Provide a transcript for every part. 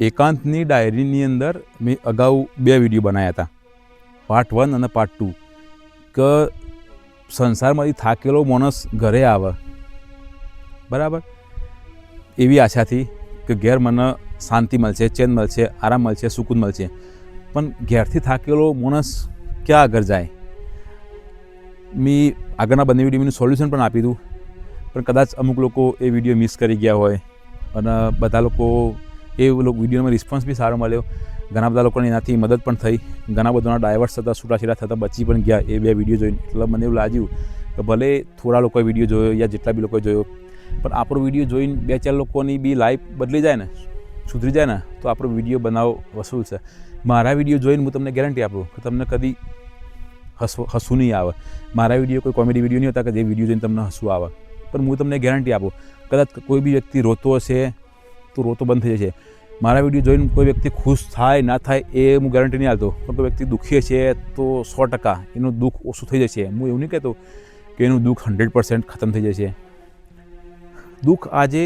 એકાંતની ડાયરીની અંદર મેં અગાઉ બે વીડિયો બનાવ્યા હતા. પાર્ટ વન અને પાર્ટ ટુ. કે સંસારમાંથી થાકેલો માણસ ઘરે આવે. બરાબર? એવી આશાથી કે ઘેર મને શાંતિ મળશે, ચેન મળશે, આરામ મળશે, સુકૂન મળશે. પણ ઘેરથી થાકેલો માણસ ક્યાં આગળ જાય? મેં આગળના બંને વિડીયોનું સોલ્યુશન પણ આપી દઉં પણ કદાચ અમુક લોકો એ વીડિયો મિસ કરી ગયા હોય અને બધા લોકો એ વિડીયોમાં રિસ્પોન્સ બી સારો મળ્યો. ઘણા બધા લોકોને એનાથી મદદ પણ થઈ. ઘણા બધાના ડાયવર્સ થતા છૂટાછેડા થતા, બચી પણ ગયા એ બે વીડિયો જોઈને. એટલે મને એવું લાગ્યું કે ભલે થોડા લોકોએ વીડિયો જોયો યા જેટલા બી લોકોએ જોયો, પણ આપણો વીડિયો જોઈને બે ચાર લોકોની બી લાઈફ બદલી જાય ને, સુધરી જાય ને, તો આપણો વીડિયો બનાવો વસૂલ છે. મારા વીડિયો જોઈને હું તમને ગેરંટી આપું કે તમને કદી હસવું હસવું નહીં આવે. મારા વીડિયો કોઈ કોમેડી વીડિયો નહીં હોતા કે જે વીડિયો જોઈને તમને હસવું આવે. પણ હું તમને ગેરંટી આપું, કદાચ કોઈ બી વ્યક્તિ રોતો હશે તો રોતો બંધ થઈ જશે. મારા વીડિયો જોઈને કોઈ વ્યક્તિ ખુશ થાય, ના થાય, એ હું ગેરંટી નહીં આપતો. પણ કોઈ વ્યક્તિ દુઃખી છે તો સો ટકા એનું દુઃખ ઓછું થઈ જશે. હું એવું નહીં કહેતો કે એનું દુઃખ હંડ્રેડ પર્સન્ટ ખતમ થઈ જશે. દુઃખ આજે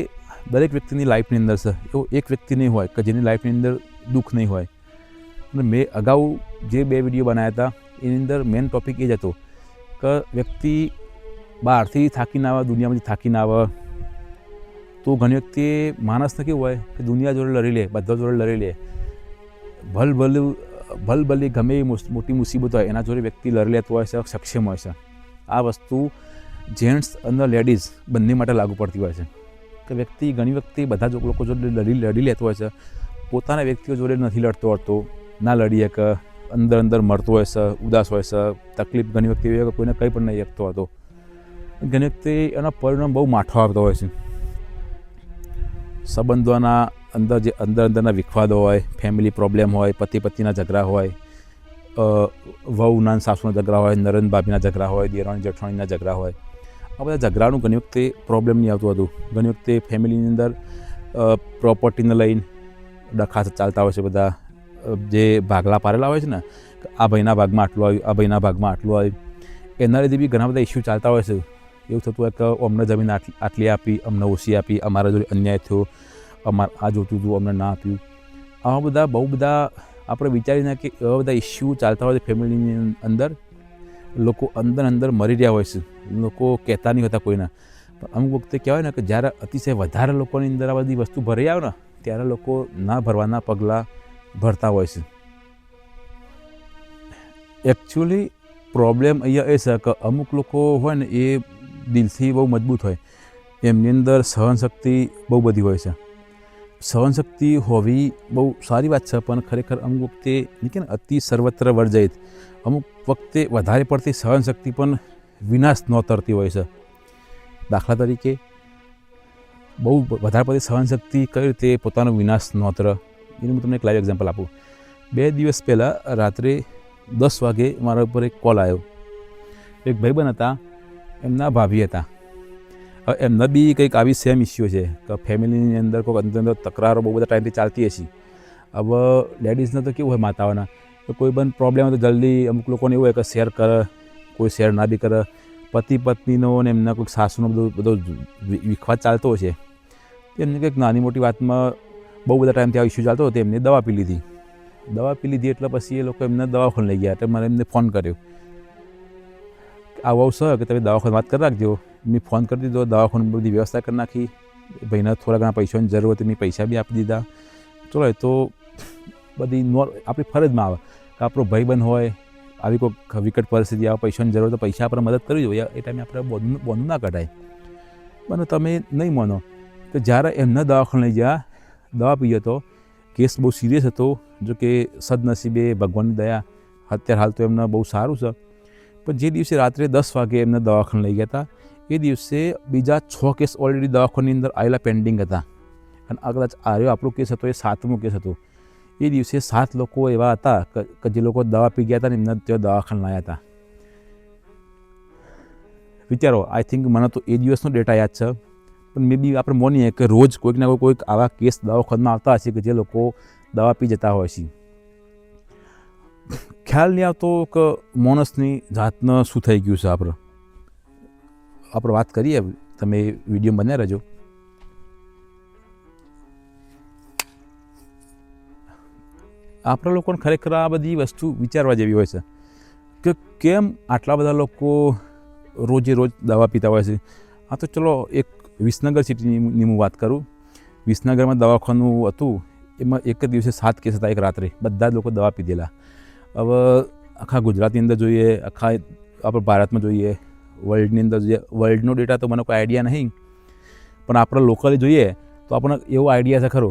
દરેક વ્યક્તિની લાઈફની અંદર છે. એવો એક વ્યક્તિ નહીં હોય કે જેની લાઈફની અંદર દુઃખ નહીં હોય. અને મેં અગાઉ જે બે વીડિયો બનાવ્યા હતા, એની અંદર મેઇન ટોપિક એ જ હતો કે વ્યક્તિ બહારથી થાકીને આવે, દુનિયામાંથી થાકીને આવે. તો ઘણી વખતે માણસને કેવું હોય કે દુનિયા જોડે લડી લે, બધા જોડે લડી લે. ભલ ભલ ભલ ભલે ગમે એ મોટી મુસીબત હોય, એના જોડે વ્યક્તિ લડી લેતો હોય છે, સક્ષમ હોય છે. આ વસ્તુ જેન્ટ્સ અને લેડીઝ બંને માટે લાગુ પડતી હોય છે. કે વ્યક્તિ ઘણી વખતે બધા જ લોકો જોડે લડી લડી લેતો હોય છે. પોતાના વ્યક્તિઓ જોડે નથી લડતો હોતો. ના લડી કે અંદર અંદર મરતો હોય છે, ઉદાસ હોય છે, તકલીફ ઘણી વખતે એવી કોઈને કંઈ પણ નહીં શકતો હતો. ઘણી વખતે એના પરિણામ બહુ માઠો આવતો હોય છે. સંબંધોના અંદર જે અંદર અંદરના વિખવાદો હોય ફેમિલી પ્રોબ્લેમ હોય, પતિ પત્નીના ઝઘડા હોય વહુ નાન સાસુના ઝઘડા હોય, નરેન ભાભીના ઝઘડા હોય દેરાણી જેઠાણીના ઝઘડા હોય, આ બધા ઝઘડાનું ઘણી વખતે પ્રોબ્લેમ નહીં આવતું હતું. ઘણી વખતે ફેમિલીની અંદર પ્રોપર્ટીને લઈને ડખા ચાલતા હોય છે બધા. જે ભાગલા પારેલા હોય છે ને આ ભાઈના ભાગમાં આટલું આવ્યું, આ ભાઈના ભાગમાં આટલું આવ્યું, એના લીધે બી ઘણા બધા ઇસ્યુ ચાલતા હોય છે. એવું થતું હોય કે અમને જમીન આટલી આપી, અમને ઓછી આપી, અમારા જોડે અન્યાય થયો, અમારે આ જોતું હતું અમને ના આપ્યું. આવા બધા બહુ બધા આપણે વિચારીને કે એવા બધા ઇસ્યુ ચાલતા હોય છે ફેમિલીની અંદર. લોકો અંદર અંદર મરી રહ્યા હોય છે. લોકો કહેતા નહીં હોતા કોઈના. પણ અમુક વખતે કહેવાય ને કે જ્યારે અતિશય વધારે લોકોની અંદર આ બધી વસ્તુ ભરી આવે ને, ત્યારે લોકો ના ભરવાના પગલાં ભરતા હોય છે. એકચ્યુઅલી પ્રોબ્લેમ અહીંયા એ છે કે અમુક લોકો હોય ને એ દિલથી બહુ મજબૂત હોય. એમની અંદર સહનશક્તિ બહુ બધી હોય છે. સહનશક્તિ હોવી બહુ સારી વાત છે, પણ ખરેખર અમુક વખતે નહીં કે અતિ સર્વત્ર વર્જયિત અમુક વખતે વધારે પડતી સહનશક્તિ પણ વિનાશ નોતરતી હોય છે. દાખલા તરીકે, બહુ વધારે પડતી સહનશક્તિ કઈ રીતે પોતાનો વિનાશ નોતર? એનું હું તમને એક લાઈવ એક્ઝામ્પલ આપું. બે દિવસ પહેલાં રાત્રે દસ વાગે મારા ઉપર એક કોલ આવ્યો. એક ભાઈબંધ હતા. એમના ભાભી હતા. એમના બી કંઈક આવી સેમ ઇસ્યુ છે કે ફેમિલીની અંદર કોઈક અંદર અંદર તકરારો બહુ બધા ટાઈમથી ચાલતી હશે. હવે લેડીઝને તો કેવું હોય માતાઓના? કે કોઈ પણ પ્રોબ્લેમ હોય તો જલ્દી અમુક લોકોને એવું હોય કે શેર કરે, કોઈ શેર ના બી કરે. પતિ પત્નીનો ને એમના કોઈક સાસુનો બધો બધો વિખવાદ ચાલતો છે એમને કંઈક નાની મોટી વાતમાં બહુ બધા ટાઈમથી આ ઇસ્યુ ચાલતો હતો એમને દવા પી લીધી. દવા પી લીધી એટલે પછી એ લોકો એમને દવાખાને લઈ ગયા, એટલે મારે એમને ફોન કર્યો. આવું આવું સર કે તમે દવાખાને વાત કરી રાખજો. મેં ફોન કરી દીધો દવાખાને બધી વ્યવસ્થા કરી નાખી. ભાઈને થોડા ઘણા પૈસાની જરૂર હતી, મેં પૈસા બી આપી દીધા. ચલો તો બધી નોર, આપણી ફરજમાં આવે. કે આપણો ભાઈબંધ હોય, આવી કોઈ વિકટ પરિસ્થિતિ આવે, પૈસાની જરૂર હોય તો પૈસા આપણે મદદ કરવી જોઈએ. એ ટાઈમે આપણે બોનું બોનું ના કઢાય. પણ તમે નહીં માનો. કે જ્યારે એમને દવાખાને લઈ ગયા, દવા પીએ તો કેસ બહુ સિરિયસ હતો. જો કે સદનસીબે ભગવાનની દયા. અત્યારે હાલ તો એમને બહુ સારું છે. પણ જે દિવસે રાત્રે દસ વાગે એમને દવાખાને લઈ ગયા હતા, એ દિવસે બીજા છ કેસ ઓલરેડી દવાખાની અંદર આવેલા પેન્ડિંગ હતા. અને આ કદાચ આર્યો આપણો કેસ હતો, એ સાતમો કેસ હતો. એ દિવસે સાત લોકો એવા હતા કે- કે જે લોકો દવા પી ગયા હતા ને એમને તેઓ દવાખાને લાવ્યા હતા. વિચારો આઈ થિંક મને તો એ દિવસનો ડેટા યાદ છે, પણ મે બી આપણે મોનીએ કે રોજ કોઈક ના કોઈક આવા કેસ દવાખાનામાં આવતા હશે કે જે લોકો દવા પી જતા હોય છે. ખ્યાલ નહીં આવતો કે માણસની જાતને શું થઈ ગયું છે આપણે. આપણે વાત કરીએ, તમે વીડિયો બન્યા રહેજો. આપણા લોકોને ખરેખર આ બધી વસ્તુ વિચારવા જેવી હોય છે કે કેમ આટલા બધા લોકો રોજે રોજ દવા પીતા હોય છે? આ તો ચલો એક વિસનગર સિટીની હું વાત કરું. વિસનગરમાં દવાખાનું હતું, એમાં એક જ દિવસે સાત કેસ હતા એક રાત્રે. બધા જ લોકો દવા પીધેલા. હવે આખા ગુજરાતની અંદર જોઈએ, આખા આપણે ભારતમાં જોઈએ વર્લ્ડની અંદર જોઈએ વર્લ્ડનો ડેટા તો મને કોઈ આઈડિયા નહીં. પણ આપણે લોકલી જોઈએ, તો આપણને એવો આઈડિયા છે ખરો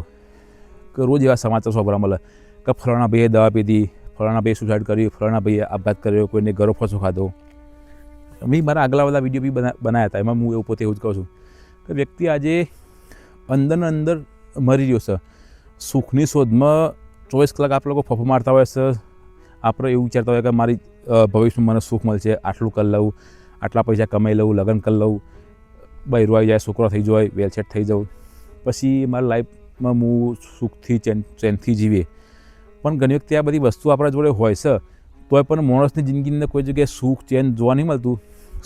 કે રોજ એવા સમાચાર સાંભળવા મળે કે ફલાણા ભાઈએ દવા પીધી, ફલાણા ભાઈએ સુસાઇડ કર્યું, ફલાણા ભાઈએ આપઘાત કર્યો, કોઈને ગરો ફસો ખાધો. મેં મારા આગલા બધા વીડિયો બી બના બનાવ્યા હતા, એમાં હું એવું પોતે એવું જ કહું છું કે વ્યક્તિ આજે અંદરને અંદર મરી રહ્યો છે. સુખની શોધમાં ચોવીસ કલાક આપણે લોકો ફફો મારતા હોય છે આપણે એવું વિચારતા હોય કે મારી ભવિષ્યમાં મને સુખ મળશે, આટલું કરી લઉં, આટલા પૈસા કમાઈ લઉં, લગ્ન કરી લઉં આવી જાય, છોકરો થઈ જાય વેલસેટ થઈ જાઉં. પછી મારી લાઈફમાં હું સુખથી ચેન, ચેનથી જીવે. પણ ઘણી વખતે આ બધી વસ્તુ આપણા જોડે હોય છે, તોય પણ માણસની જિંદગીની કોઈ જગ્યાએ સુખ, ચેન જોવા નહીં મળતું.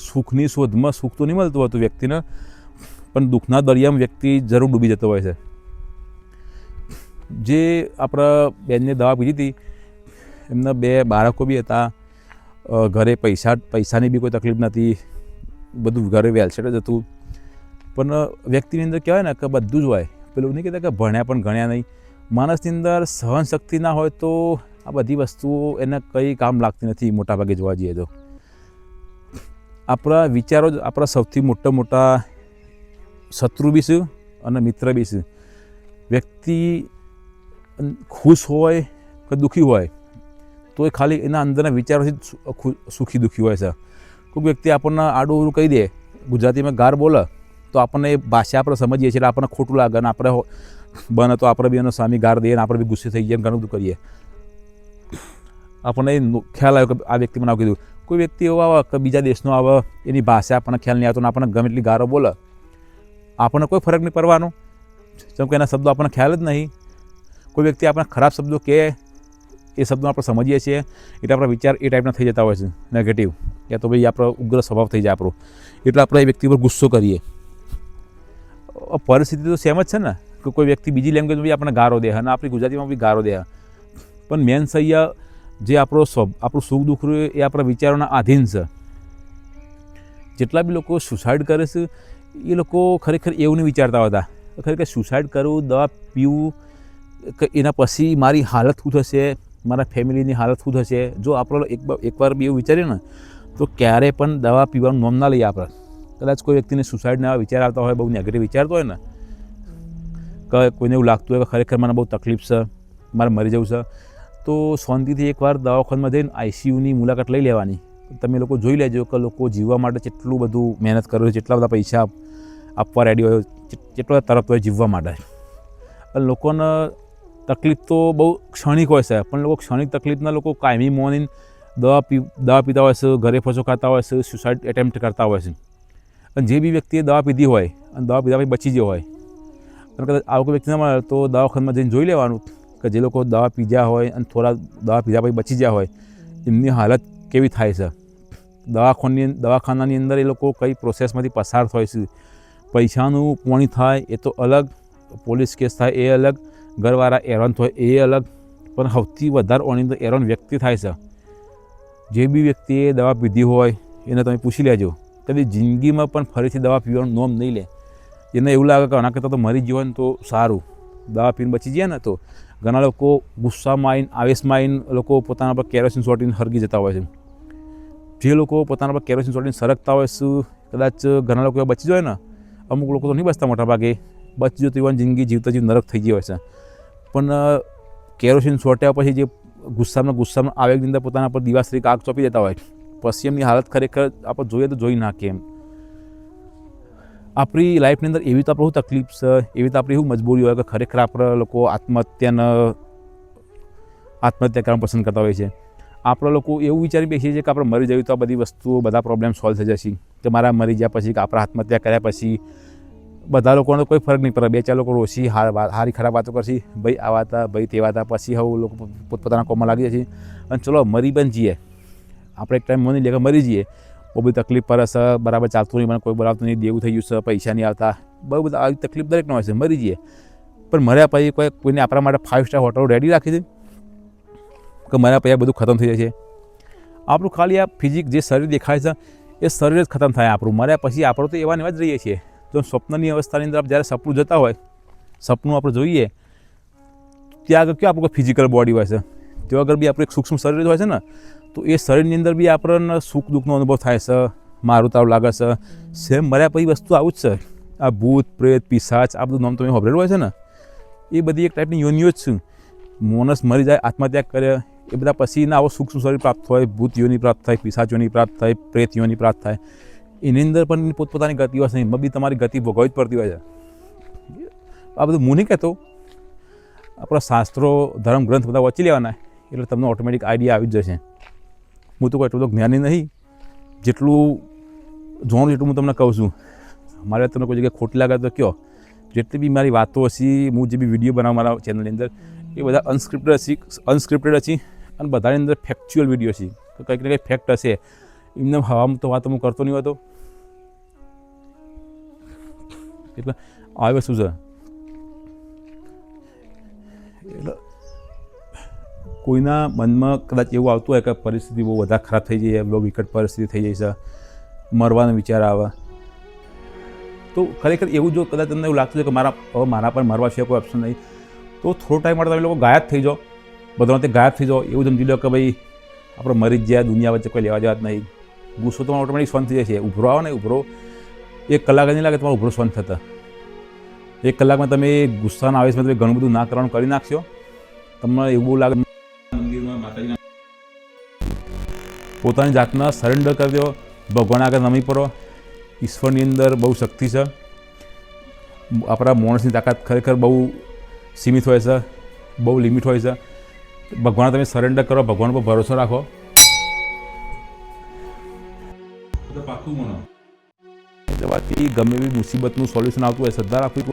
સુખની શોધમાં સુખ તો નહીં મળતું હતું વ્યક્તિને, પણ દુઃખના દરિયામાં વ્યક્તિ જરૂર ડૂબી જતો હોય છે. જે આપણા બેનને દવા પીધી હતી એમના બે બાળકો બી હતા. ઘરે પૈસા, પૈસાની બી કોઈ તકલીફ નથી. બધું ઘરે વેલસેટ જ હતું. પણ વ્યક્તિની અંદર કહેવાય ને કે બધું જ હોય. પેલું નહીં કહેતા કે ભણ્યા પણ ગણ્યા નહીં. માણસની અંદર સહન શક્તિ ના હોય તો આ બધી વસ્તુઓ એને કંઈ કામ લાગતી નથી મોટાભાગે જોવા જઈએ તો. આપણા વિચારો જ આપણા સૌથી મોટા મોટા શત્રુ બી છે અને મિત્ર બી છે વ્યક્તિ ખુશ હોય કે દુઃખી હોય તો એ ખાલી એના અંદરના વિચારોથી સુખી દુઃખી હોય છે. કોઈ વ્યક્તિ આપણને આડું અવળું કહી દે, ગુજરાતીમાં ગાર બોલે, તો આપણને એ ભાષા આપણે સમજીએ છીએ એટલે આપણને ખોટું લાગે અને આપણે બને તો આપણે બી એનો સામી ગાર દઈએ અને આપણે બી ગુસ્સે થઈ જઈએ ઘણું બધું કરીએ. આપણને ખ્યાલ આવ્યો કે આ વ્યક્તિ મને આવું કીધું. કોઈ વ્યક્તિ એવો આવે કે બીજા દેશનો આવે, એની ભાષા આપણને ખ્યાલ નહીં આવતો અને આપણને ગમે એટલી ગારો બોલે. આપણને કોઈ ફરક નહીં પડવાનો. જેમ કે એના શબ્દો આપણને ખ્યાલ જ નહીં. કોઈ વ્યક્તિ આપણને ખરાબ શબ્દો કહે એ શબ્દો આપણે સમજીએ છીએ. એટલે આપણા વિચાર એ ટાઈપના થઈ જતા હોય છે નેગેટિવ યા તો ભાઈ આપણો ઉગ્ર સ્વભાવ થઈ જાય આપણો. એટલે આપણે એ વ્યક્તિ પર ગુસ્સો કરીએ. પરિસ્થિતિ તો સેમ જ છે ને, કે કોઈ વ્યક્તિ બીજી લેંગ્વેજમાં બી આપણને ગારો દે, અને આપણી ગુજરાતીમાં બી ગારો દે. પણ મેન સૈયા જે આપણો સ્વ, આપણું સુખ દુઃખ રહ્યું એ આપણા વિચારોના આધીન છે. જેટલા બી લોકો સુસાઇડ કરે છે, એ લોકો ખરેખર એવું નહીં વિચારતા હતા. ખરેખર સુસાઇડ કરવું, દવા પીવું, કે એના પછી મારી હાલત શું થશે મારા ફેમિલીની હાલત શું થશે? જો આપણે એક એકવાર બી એવું વિચારીએ ને, તો ક્યારે પણ દવા પીવાનું નોમ ના લઈએ આપણે. કદાચ કોઈ વ્યક્તિને સુસાઇડના વિચાર આવતા હોય, બહુ નેગેટિવ વિચારતો હોય ને, કે કોઈને એવું લાગતું હોય કે ખરેખર મને બહુ તકલીફ છે, મારે મરી જવું છે, તો શાંતિથી એકવાર દવાખાનામાં જઈને આઈસીયુની મુલાકાત લઈ લેવાની. તમે લોકો જોઈ લેજો કે લોકો જીવવા માટે કેટલું બધું મહેનત કરે છે, કેટલા બધા પૈસા આપવા રેડી હોય કેટલો તરફ હોય જીવવા માટે. લોકોને તકલીફ તો બહુ ક્ષણિક હોય છે, પણ લોકો ક્ષણિક તકલીફના લોકો કાયમી મોર્નિંગ દવા પી, દવા પીતા હોય છે, ઘરે ફસો ખાતા હોય છે સુસાઇડ એટેમ્પ્ટ કરતા હોય છે. અને જે બી વ્યક્તિએ દવા પીધી હોય, અને દવા પીધા પછી બચી ગયો હોય, અને કદાચ આવું કોઈ વ્યક્તિ ના મળે તો દવાખાનામાં જઈને જોઈ લેવાનું કે જે લોકો દવા પીધા હોય અને થોડા દવા પીધા પછી બચી ગયા હોય, એમની હાલત કેવી થાય છે? દવાખાની, દવાખાનાની અંદર એ લોકો કઈ પ્રોસેસમાંથી પસાર થાય છે? પૈસાનું પોણી થાય એ તો અલગ, પોલીસ કેસ થાય એ અલગ ઘરવાળા એરોન થાય, એ અલગ. પણ સૌથી વધારે ઓણી તો એરોન વ્યક્તિ થાય છે. જે બી વ્યક્તિએ દવા પીધી હોય, એને તમે પૂછી લેજો. કદી જિંદગીમાં પણ ફરીથી દવા પીવાનું નોમ નહીં લે. એને એવું લાગે કે આના કરતાં તો મરી જીવન તો સારું. દવા પીને બચી જાય ને તો. ઘણા લોકો ગુસ્સામાં આવીને, આવેશમાં આવીને લોકો પોતાના પર કેરોસીન સોટીને હરગી જતા હોય છે. જે લોકો પોતાના પર કેરોસીન સોટીને સરકતા હોય છે, કદાચ ઘણા લોકો બચી જાય ને. અમુક લોકો તો નહીં બચતા મોટા ભાગે બચી જતી હોય જિંદગી જીવતા જીવ નરક થઈ ગઈ હોય છે. પણ કેરોસીન સોટ્યા પછી જે ગુસ્સામાં ગુસ્સામાં આવેગની અંદર પોતાના પર દિવાસરી કાગ ચોપી દેતા હોય પછી એમની હાલત ખરેખર આપણે જોઈએ તો જોઈ નાખીએ એમ. આપણી લાઈફની અંદર એવી તો આપણે શું તકલીફ છે? એવી તો આપણી શું મજબૂરી હોય કે ખરેખર આપણે લોકો આત્મહત્યાને, આત્મહત્યા કરવાનું પસંદ કરતા હોય છે. આપણે લોકો એવું વિચારી બેસીએ છીએ કે આપણે મરી જઈએ તો આ બધી વસ્તુઓ, બધા પ્રોબ્લેમ સોલ્વ થઈ જશે. કે મારા મરી ગયા પછી, કે આપણે આત્મહત્યા કર્યા પછી બધા લોકોને કોઈ ફરક નહીં પડે. બે, ચાર લોકો રોશી હાર, ખરાબ વાતો કરશે. ભાઈ, આ હતા ભાઈ તેવા હતા પછી હવે લોકો પોતપોતાના કોમમાં લાગી જશે. અને ચલો, મરી પણ જઈએ. આપણે એક ટાઈમ મને લે મરી જઈએ. બહુ બધી તકલીફ પડે છે બરાબર ચાલતું નહીં, મને કોઈ બોલાવતું નહીં, દેવું થઈ ગયું છે, પૈસા નહીં આવતા. બહુ બધા આવી તકલીફ દરેકનો હોય છે, મરી જઈએ. પણ મર્યા પછી કોઈ, કોઈને આપણા માટે ફાઇવ સ્ટાર હોટલ રેડી રાખી છે કે મર્યા પછી આ બધું ખતમ થઈ જાય છે આપણું ખાલી આ ફિઝિક જે શરીર દેખાય છે, એ શરીર જ ખતમ થાય આપણું. મર્યા પછી આપણે તો એવા ને જ રહીએ છીએ. તો સ્વપ્નની અવસ્થાની અંદર જ્યારે સપનું જતા હોય, સપનું આપણે જોઈએ, ત્યાં આગળ ક્યાં આપણું ફિઝિકલ બોડી હોય છે? ત્યાં આગળ બી આપણું એક સૂક્ષ્મ શરીર હોય છે ને? તો એ શરીરની અંદર બી આપણને સુખ દુઃખનો અનુભવ થાય છે, મારું તારું લાગે છે. સેમ મર્યા પછી વસ્તુ આવું જ છે. આ ભૂત, પ્રેત, પિશાચ, આ બધું નામ તમે સાંભળેલું હોય છે ને? એ બધી એક ટાઈપની યોનિઓ જ છે. મોનસ મરી જાય આત્મત્યાગ કરે, એ બધા પછી ના આવો સૂક્ષ્મ શરીર પ્રાપ્ત થાય ભૂત યોની પ્રાપ્ત થાય, પિશાચ યોની પ્રાપ્ત થાય, પ્રેત યોની પ્રાપ્ત થાય. એની અંદર પણ પોતપોતાની ગતિ હોય છે, એમાં બી તમારી ગતિ ભોગવવી જ પડતી હોય છે. આ બધું હું નહીં કહેતો. આપણા શાસ્ત્રો ધર્મ ગ્રંથ બધા વાંચી લેવાના, એટલે તમને ઓટોમેટિક આઈડિયા આવી જ જશે. હું તો કોઈ એટલું બધું જ્ઞાની નહીં. જેટલું, જોવાનું એટલું હું તમને કહું છું, મારે તમને કોઈ જગ્યાએ ખોટી લાગે તો કયો. જેટલી બી મારી વાતો હશે, હું જે બી વીડિયો બનાવું મારા ચેનલની અંદર, એ બધા અનસ્ક્રિપ્ટેડ હશે અનસ્ક્રિપ્ટેડ હશે, અને બધાની અંદર ફેક્ચ્યુઅલ વીડિયો છે તો કંઈક ને કંઈક ફેક્ટ હશે. એમને હવામાં તો વાત હું કરતો નહીં હોતો. એટલે આવે શું છે. એટલે કોઈના મનમાં કદાચ એવું આવતું હોય કે પરિસ્થિતિ બહુ વધારે ખરાબ થઈ જાય, બહુ વિકટ પરિસ્થિતિ થઈ જાય છે, મરવાનો વિચાર આવે. તો ખરેખર એવું જો કદાચ તમને એવું લાગતું છે કે મારા હવે મારા પર મરવા છે કોઈ ઓપ્શન નહીં, તો થોડો ટાઈમ માટે તમે લોકો ગાયબ થઈ જાઓ. બધામાંથી ગાયબ થઈ જાઓ. એવું સમજી લો કે ભાઈ, આપણે મરી જ ગયા દુનિયા વચ્ચે કોઈ લેવા જવા જ નહીં. ગુસ્સો તમારો ઓટોમેટિક શાંત થઈ જાય છે. ઉભરો આવો ને, ઉભરો. એક કલાક નહીં લાગે તમારો ઉભરો શાંત થતા. એક કલાકમાં તમે ગુસ્સાના આવેશમાં તમે ઘણું બધું ના કરવાનું કરી નાખશો. તમને એવું લાગે પોતાની જાતના સરેન્ડર કરી દો. ભગવાન આગળ નમી પડો. ઈશ્વરની અંદર બહુ શક્તિ છે. આપણા માણસની તાકાત ખરેખર બહુ સીમિત હોય છે. બહુ લિમિટ હોય છે. ભગવાન તમે સરેન્ડર કરો, ભગવાન પર ભરોસો રાખો. પાકું મનો. જવાથી ગમે એવી મુસીબતનું સોલ્યુશન આવતું હોય, શ્રદ્ધા રાખવી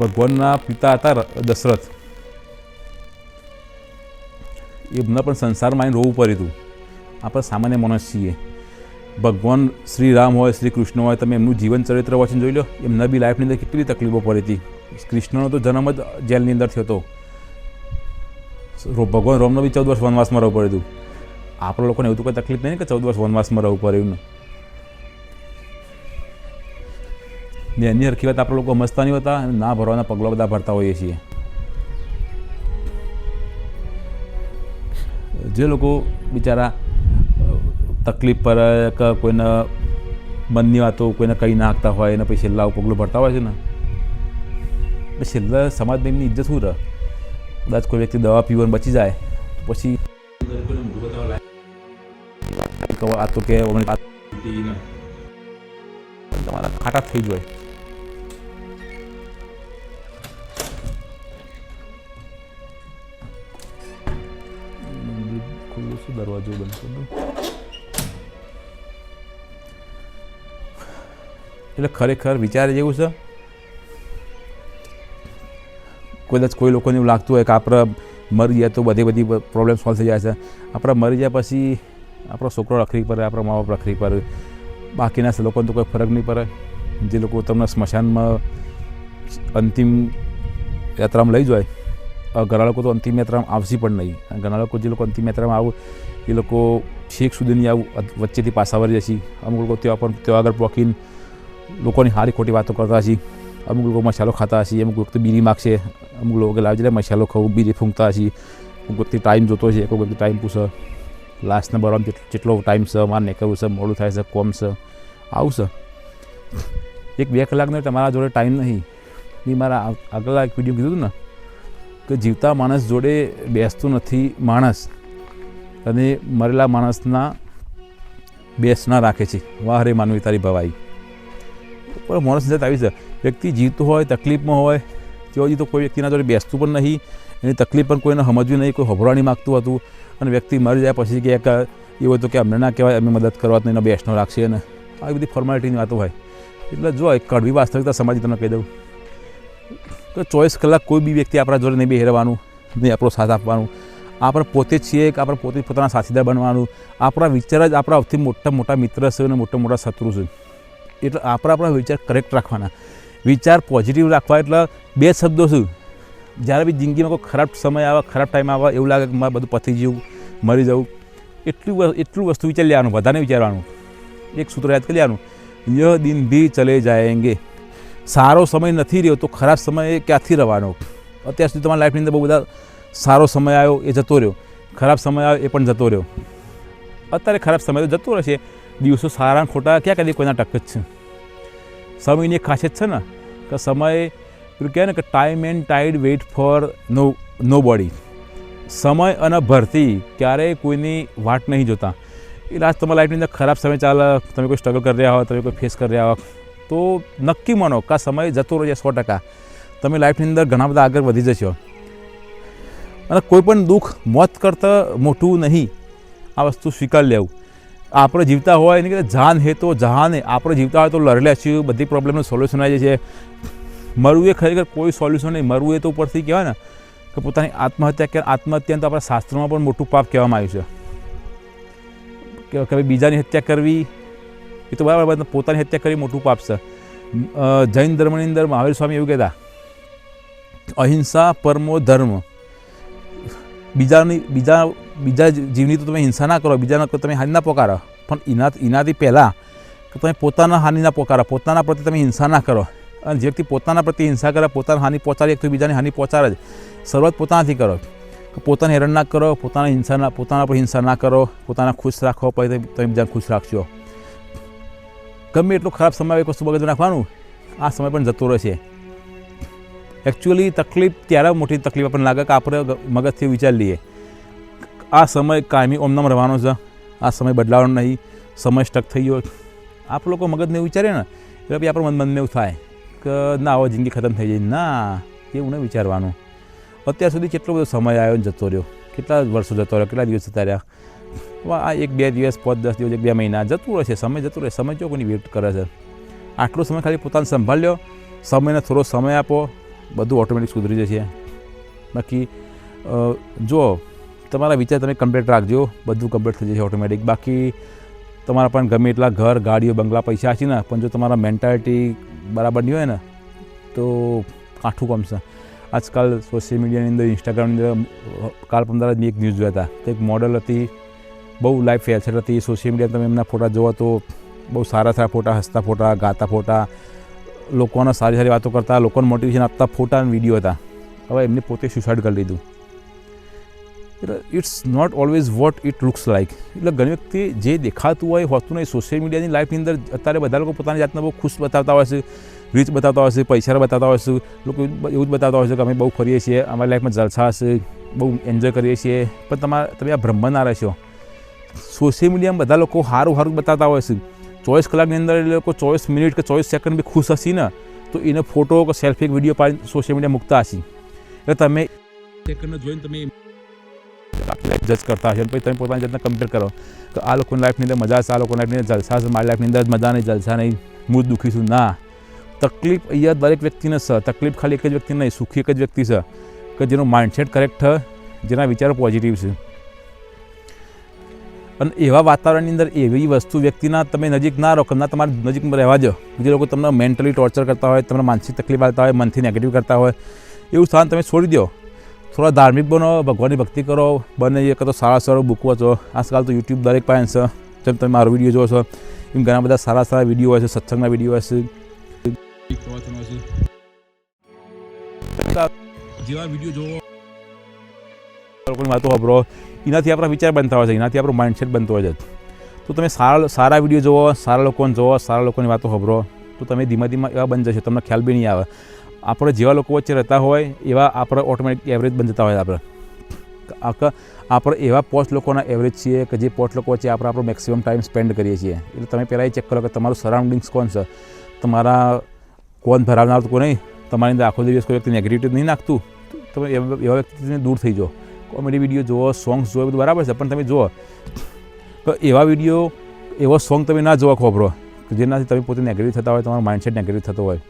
ભગવાનના પિતા હતા દશરથ. એમને પણ સંસારમાં આવીને રોવું પડ્યું હતું. આપણે સામાન્ય માણસ છીએ. ભગવાન શ્રી રામ હોય, શ્રી કૃષ્ણ હોય, તમે એમનું જીવન ચરિત્ર વચન જોઈ લો, એમના બી લાઈફની અંદર કેટલી તકલીફો પડી હતી. કૃષ્ણનો તો જન્મ જ જેલની અંદર થયો હતો. ભગવાન રોમનો બી ચૌદ વર્ષ વનવાસમાં રહેવું પડ્યું હતું. આપણે લોકોને એવું કોઈ તકલીફ નહીં કે ચૌદ વર્ષ વનવાસમાં રહેવું પડે એવું ને એની હરખી વાત આપણે લોકો સમજતા નહીં હોતા અને ના ભરવાના પગલાં બધા ભરતા હોઈએ છીએ. જે લોકો બિચારા તકલીફ પર, કે, કોઈને મનની વાતો કોઈને કહી નાખતા હોય ને પછી છેલ્લા પગલું ભરતા હોય છે ને છેલ્લા સમાજમાં એમની ઇજ્જત શું રહે? કદાચ કોઈ વ્યક્તિ દવા પીવાનું બચી જાય, તો પછી કે આ તો કે તમારા ખાટા થઈ જાય ખુલ્લું શું દરવાજો બંધ કરી દઉં એટલે ખરેખર વિચાર જેવું છે? કદાચ કોઈ લોકોને એવું લાગતું હોય કે આપણે મરી જાય તો બધી બધી પ્રોબ્લેમ સોલ્વ થઈ જાય છે. આપણે મરી જાય પછી આપણો છોકરો રખડી પડે આપણા મા બાપ રખડી પડે બાકીના લોકોને તો કોઈ ફરક નહીં પડે. જે લોકો તમને સ્મશાનમાં અંતિમ યાત્રામાં લઈ જાય ઘણા લોકો તો અંતિમ યાત્રામાં આવશે પણ નહીં. ઘણા લોકો જે લોકો અંતિમ યાત્રામાં આવું, એ લોકો છેક સુધીની આવું વચ્ચેથી પાછા વળી જશે અમુક લોકો ત્યાં પણ ત્યાં આગળ પોકીને લોકોની સારી ખોટી વાતો કરતા હશે અમુક લોકો મસાલો ખાતા હશે અમુક વખતે બીરી માગશે. અમુક લોકો લાવજે મસાલો ખાવું બીરી ફૂંકતા હશે અમુક વખતે ટાઈમ જોતો છે, એક વખતે ટાઈમ પૂછે. લાસ્ટને નંબરમાં જેટલો ટાઈમ છે, મારે નીકળવું છે, મોડું થાય છે, કોમ છે, આવું એક બે કલાકનો તમારા જોડે ટાઈમ નહીં. મેં મારા આગલા એક વીડિયો કીધું ને, કે જીવતા માણસ જોડે બેસતું નથી માણસ. અને મરેલા માણસના બેસના રાખે છે. વાહ રે માનવી, તારી ભવાઈ. પણ માણસ આવી છે. વ્યક્તિ જીવતો હોય, તકલીફમાં હોય, તેઓ તો કોઈ વ્યક્તિના જોડે બેસતું પણ નહીં. એની તકલીફ પણ કોઈને સમજવી નહીં, કોઈ હભરાણી માગતું હતું અને વ્યક્તિ મરી જાય પછી કે એક એવું હતું કે અમને ના કહેવાય, અમે મદદ કરવા એનો બેસનો રાખશે ને આવી બધી ફોર્માલિટીની વાતો હોય. એટલે જો એક કડવી વાસ્તવિકતા સમાજ તમને કહી દઉં તો ચોવીસ કલાક કોઈ બી વ્યક્તિ આપણા જોડે નહીં બેહરવાનું, નહીં આપણો સાથ આપવાનું. આપણે પોતે છીએ કે આપણે પોતે પોતાના સાથીદાર બનવાનું. આપણા વિચાર જ આપણા સૌથી મોટા મોટા મિત્ર છે અને મોટા મોટા શત્રુ છે. એટલે આપણા આપણા વિચાર કરેક્ટ રાખવાના. વિચાર પોઝિટિવ રાખવા એટલે બે શબ્દો શું? જ્યારે બી જિંદગીમાં કોઈ ખરાબ સમય આવે, ખરાબ ટાઈમ આવે, એવું લાગે કે મારે બધું પતી જવું મરી જવું, એટલું એટલું વસ્તુ વિચારી લેવાનું વધારે વિચારવાનું. એક સૂત્ર યાદ કરી લેવાનું. યહ દિન ભી ચલે જાયંગે. સારો સમય નથી રહ્યો તો ખરાબ સમય ક્યાંથી રહેવાનો અત્યાર સુધી તમારા લાઈફની અંદર બહુ બધા સારો સમય આવ્યો એ જતો રહ્યો. ખરાબ સમય આવ્યો એ પણ જતો રહ્યો. અત્યારે ખરાબ સમય તો જતો રહેશે. દિવસો સારા ખોટા ક્યાં કદી કોઈના ટક જ છે. સમયની એક ખાસિયત છે ને, કે સમય પેલું કહે ને કે time and tide wait for no nobody સમય અને ભરતી ક્યારેય કોઈની વાટ નહીં જોતા. એટલે આજ તમારા લાઈફની અંદર ખરાબ સમય ચાલે, તમે કોઈ સ્ટ્રગલ કરી રહ્યા હો તમે કોઈ ફેસ કરી રહ્યા હો તો નક્કી માનો કે આ સમય જતો રહેશે સો ટકા. તમે લાઈફની અંદર ઘણા બધા આગળ વધી જશો. અને કોઈ પણ દુઃખ મોત કરતાં મોટું નહીં. આ વસ્તુ સ્વીકાર લેવું. આપણે જીવતા હોય એની કે જાન હે તો જહાને આપણે જીવતા હોય તો લડેલા છીએ, બધી પ્રોબ્લેમનું સોલ્યુશન આવી જાય છે. મરવું એ ખરેખર કોઈ સોલ્યુશન નહીં. મરવું એ તો ઉપરથી કહેવાય ને કે પોતાની આત્મહત્યા કે આત્મહત્યાને તો આપણા શાસ્ત્રોમાં પણ મોટું પાપ કહેવામાં આવ્યું છે. કે ભાઈ બીજાની હત્યા કરવી, એ તો બરાબર પોતાની હત્યા કરવી મોટું પાપ છે. જૈન ધર્મની અંદર મહાવીર સ્વામી એવું કહેતા, અહિંસા પરમો ધર્મ. બીજાની, બીજા બીજા જીવની તો તમે હિંસા ના કરો, બીજાના તમે હાનિ ના પોકારો. પણ એના, એનાથી પહેલાં કે તમે પોતાના હાનિ ના પોકારો, પોતાના પ્રત્યે તમે હિંસા ના કરો. અને જે વ્યક્તિ પોતાના પ્રત્યે હિંસા કરે, પોતાના હાનિ પહોંચાડે તો બીજાની હાનિ પહોંચાડે જ. શરૂઆત પોતાનાથી કરો. પોતાને હેરાન ના કરો, પોતાના હિંસા ના, પોતાના પર હિંસા ના કરો, પોતાના ખુશ રાખો પછી તમે- બીજાને ખુશ રાખશો ગમે એટલો ખરાબ સમય આવે વસ્તુ મગજ નાખવાનું આ સમય પણ જતો રહેશે. એકચ્યુઅલી તકલીફ ત્યારે મોટી તકલીફ આપણને લાગે કે આપણે મગજથી વિચારી લઈએ. આ સમય કાયમી ઓમનામ રહેવાનો છે. આ સમય બદલાવાનો નહીં. સમય સ્ટક થઈ ગયો. આપ લોકો મગજને વિચારે ને, એટલે પછી મન મનમાં એવું થાય. કે ના હવે જિંદગી ખતમ થઈ જાય ના એવું નહીં વિચારવાનું અત્યાર સુધી કેટલો બધો સમય આવ્યો જતો રહ્યો કેટલા વર્ષો જતો રહ્યો કેટલા દિવસ જતા રહ્યા આ એક બે દિવસ પાંચ દસ દિવસ એક બે મહિના જતું રહેશે સમય જતું રહે સમય જો કોઈની વેટ કરે છે આટલો સમય ખાલી પોતાને સંભાળ્યો સમયને થોડો સમય આપો બધું ઓટોમેટિક સુધરી જશે બાકી જો તમારા વિચાર તમે કમ્પ્લીટ રાખજો બધું કમ્પ્લીટ થઈ જશે ઓટોમેટિક બાકી તમારા પણ ગમે એટલા ઘર ગાડીઓ બંગલા પૈસા છે ને પણ જો તમારા મેન્ટાલિટી બરાબર નહીં હોય ને, તો કાઠું કમશે આજકાલ સોશિયલ મીડિયાની અંદર ઇન્સ્ટાગ્રામની અંદર, કાલ પંદર જ એક ન્યૂઝ જોયા હતા. તો એક મોડલ હતી, બહુ લાઈફ ફેરસેટ હતી. સોશિયલ મીડિયા તમે એમના ફોટા જોવો તો બહુ સારા સારા ફોટા, હસતા ફોટા, ગાતા ફોટા, લોકોને સારી સારી વાતો કરતા, લોકોને મોટિવેશન આપતા ફોટા અને વીડિયો હતા. હવે એમને પોતે સુસાઇડ કરી લીધું એટલે it's not always what it looks like એટલે ઘણી વખતે જે દેખાતું હોય હોતું નહીં સોશિયલ મીડિયાની લાઈફની અંદર અત્યારે બધા લોકો પોતાની જાતને બહુ ખુશ બતાવતા હોય છે રીચ બતાવતા હોય છે, પૈસા બતાવતા હોય છે, લોકો એવું જ બતાવતા હોય છે કે અમે બહુ ફરીએ છીએ, અમારી લાઈફમાં જલસા હશે, બહુ એન્જોય કરીએ છીએ. પણ તમારા તમે આ ભ્રમમાં ના રહેશો. સોશિયલ મીડિયામાં બધા લોકો સારું સારું બતાવતા હોય છે. ચોવીસ કલાકની અંદર એ લોકો ચોવીસ મિનિટ કે ચોવીસ સેકન્ડ બી ખુશ હશે ને, તો એનો ફોટો કે સેલ્ફી વીડિયો પાડી સોશિયલ મીડિયા મૂકતા હશે. એટલે તમે સેકન્ડ જોઈને તમે જજ કરતા હશે પછી તમે પોતાની જાતને કમ્પેર કરો કે આ લોકોની લાઈફની અંદર મજા છે આ લોકોની લાઈફની અંદર જલસા છે મારી લાઈફની અંદર મજા નહીં જલસા નહીં હું દુઃખી છું ના તકલીફ અહીંયા દરેક વ્યક્તિને છે તકલીફ ખાલી એક જ વ્યક્તિ નહીં સુખી એક જ વ્યક્તિ છે કે જેનું માઇન્ડસેટ કરેક્ટ જેના વિચારો પોઝિટિવ છે અને એવા વાતાવરણની અંદર એવી વસ્તુ વ્યક્તિના તમે નજીક ના રહો ના તમારે નજીકમાં રહેવા દો જે લોકો તમને મેન્ટલી ટોર્ચર કરતા હોય તમને માનસિક તકલીફ આવતા હોય મનથી નેગેટિવ કરતા હોય એવું સ્થાન તમે છોડી દો થોડા ધાર્મિક બનો, ભગવાનની ભક્તિ કરો, બને એ તો સારા સારા બુક વાંચો. આજકાલ તો યુટ્યુબ દરેક પાસે છે. જેમ તમે મારો વીડિયો જોવો છો, એમ ઘણા બધા સારા સારા વીડિયો હોય છે, સત્સંગના વીડિયો હોય છે. જેવા લોકોની વાતો વાપરો એનાથી આપણા વિચાર બનતા હોય છે, એનાથી આપણો માઇન્ડસેટ બનતો હોય છે. તો તમે સારા સારા વીડિયો જોવો, સારા લોકોને જોવો, સારા લોકોની વાતો સાંભળો, તો તમે ધીમે ધીમે એવા બની જશો, તમને ખ્યાલ બી નહીં આવે. આપણે જેવા લોકો વચ્ચે રહેતા હોય, એવા આપણે ઓટોમેટિક એવરેજ બની જતા હોય આપણે. આપણે એવા પોસ્ટ લોકોના એવરેજ છીએ કે જે પોસ્ટ લોકો વચ્ચે આપણે આપણો મેક્સિમમ ટાઈમ સ્પેન્ડ કરીએ છીએ. એટલે તમે પહેલાં એ ચેક કરો કે તમારું સરાઉન્ડિંગ્સ કોણ છે? તમારા કોણ ભરાવનાર કોઈ નહીં? તમારી અંદર આખો દિવસ કોઈ વ્યક્તિ નેગેટિવિટી નહીં નાખતું? તમે એવા વ્યક્તિને દૂર થઈ જાઓ. કોમેડી વીડિયો જુઓ સોંગ્સ જુઓ બધું બરાબર છે, પણ તમે જુઓ. તો એવા વીડિયો એવો સોંગ તમે ના જોવા ખોપરો, કે જેનાથી તમે પોતે નેગેટિવ થતા હોય, તમારો માઇન્ડસેટ નેગેટિવ થતો હોય.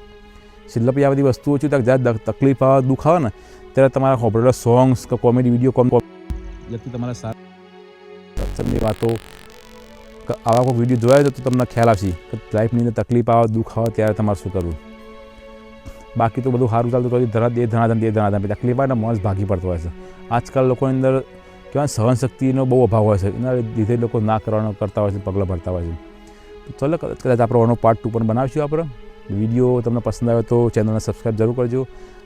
છેલ્લા આ બધી વસ્તુઓ છે, ત્યાં જ્યારે તકલીફ આવે, દુઃખ આવે ને, ત્યારે તમારા ખોબરેલા સોંગ્સ કે કોમેડી વીડિયો કોમ લગતી તમારા સારા વાતો આવા કોઈ વીડિયો જોયા તો તમને ખ્યાલ આવશે કે લાઈફની અંદર તકલીફ આવે, દુઃખ આવે, ત્યારે તમારે શું કરવું. બાકી તો બધું સારું ચાલતું, તો ધરા દે ધનાધન દે ધનાધન તકલીફ આવે ને માણસ ભાગી પડતો હોય છે. આજકાલ લોકોની અંદર કહેવાય સહનશક્તિનો બહુ અભાવ હોય છે, એના લીધે લોકો ના કરવાનો, કરતા હોય છે, પગલાં ભરતા હોય છે. તો ચાલો, કદાચ આપણે પાર્ટ ટુ પણ બનાવીશું આપણે. વીડિયો તમને પસંદ આવે તો ચેનલને સબસ્ક્રાઈબ જરૂર કરજો.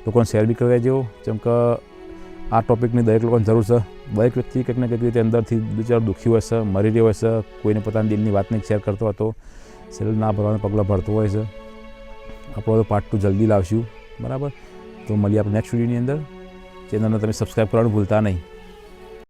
લોકોને શેર બી કરી દેજો. જેમ કે આ ટોપિકની દરેક લોકોને જરૂર છે. દરેક વ્યક્તિ કંઈક ને કંઈક રીતે અંદરથી બિચારો દુઃખી હોય છે, મરી રહ્યો હોય છે, કોઈને પોતાની દિલની વાતને શેર કરતો હતો સેલ ના ભરવાના પગલાં ભરતો હોય છે. આપણો તો પાર્ટ ટુ જલ્દી લાવશું. બરાબર? તો મળીએ આપણે નેક્સ્ટ વિડીયોની અંદર. ચેનલને તમે સબસ્ક્રાઈબ કરવાનું ભૂલતા નહીં.